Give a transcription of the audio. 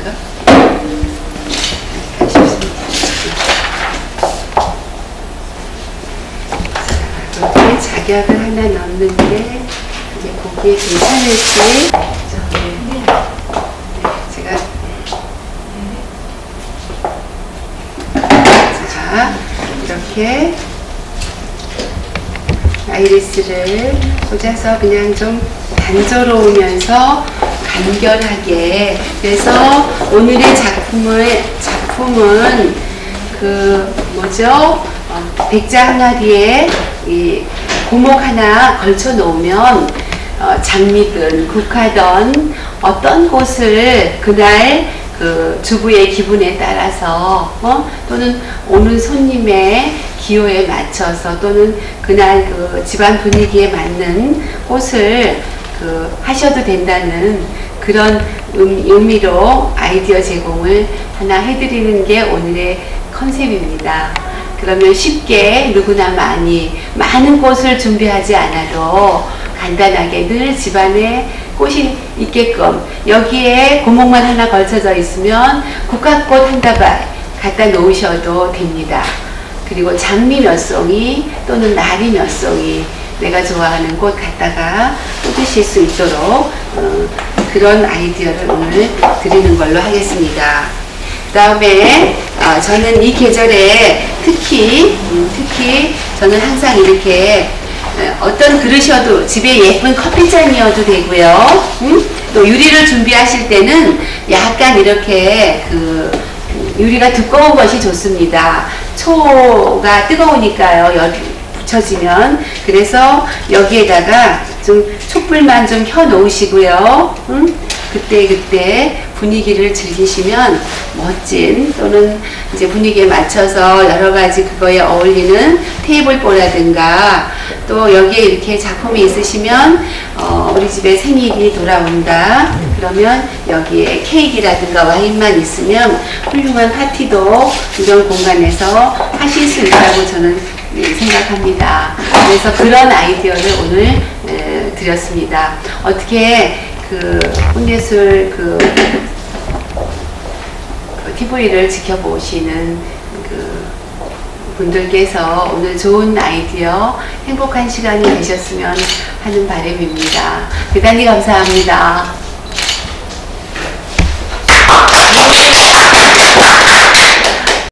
않을까 싶습니다. 자격을 하나 넣는데 이제 고기에 괜찮을지 네. 제가 이렇게 아이리스를 꽂아서 그냥 좀 단조로우면서 간결하게 그래서 오늘의 작품을 작품은 그 뭐죠 어, 백자 항아리에 이 고목 하나 걸쳐 놓으면 어, 장미든 국화든 어떤 곳을 그날 그 주부의 기분에 따라서 어? 또는 오는 손님의 기호에 맞춰서 또는 그날 그 집안 분위기에 맞는 꽃을 그 하셔도 된다는 그런 의미로 아이디어 제공을 하나 해드리는 게 오늘의 컨셉입니다. 그러면 쉽게 누구나 많이 많은 꽃을 준비하지 않아도 간단하게 늘 집안에 꽃이 있게끔 여기에 구멍만 하나 걸쳐져 있으면 국화꽃 한 다발 갖다 놓으셔도 됩니다. 그리고 장미 몇 송이 또는 나리 몇 송이 내가 좋아하는 꽃 갖다가 꽂으실 수 있도록 어, 그런 아이디어를 오늘 드리는 걸로 하겠습니다. 그 다음에 어, 저는 이 계절에 특히 음, 특히 저는 항상 이렇게 어떤 그릇이어도 집에 예쁜 커피잔이어도 되고요. 음? 또 유리를 준비하실 때는 약간 이렇게 그 유리가 두꺼운 것이 좋습니다. 초가 뜨거우니까요. 열 붙여지면 그래서 여기에다가 좀 촛불만 좀 켜 놓으시고요. 음? 그때 그때 분위기를 즐기시면 멋진 또는 이제 분위기에 맞춰서 여러 가지 그거에 어울리는 테이블보라든가 또 여기에 이렇게 작품이 있으시면 어 우리 집에 생일이 돌아온다 그러면 여기에 케이크라든가 와인만 있으면 훌륭한 파티도 이런 공간에서 하실 수 있다고 저는 생각합니다. 그래서 그런 아이디어를 오늘 드렸습니다. 어떻게 그 혼예술 그, 그 TV를 지켜보시는 그 분들께서 오늘 좋은 아이디어 행복한 시간이 되셨으면 하는 바람입니다. 대단히 감사합니다.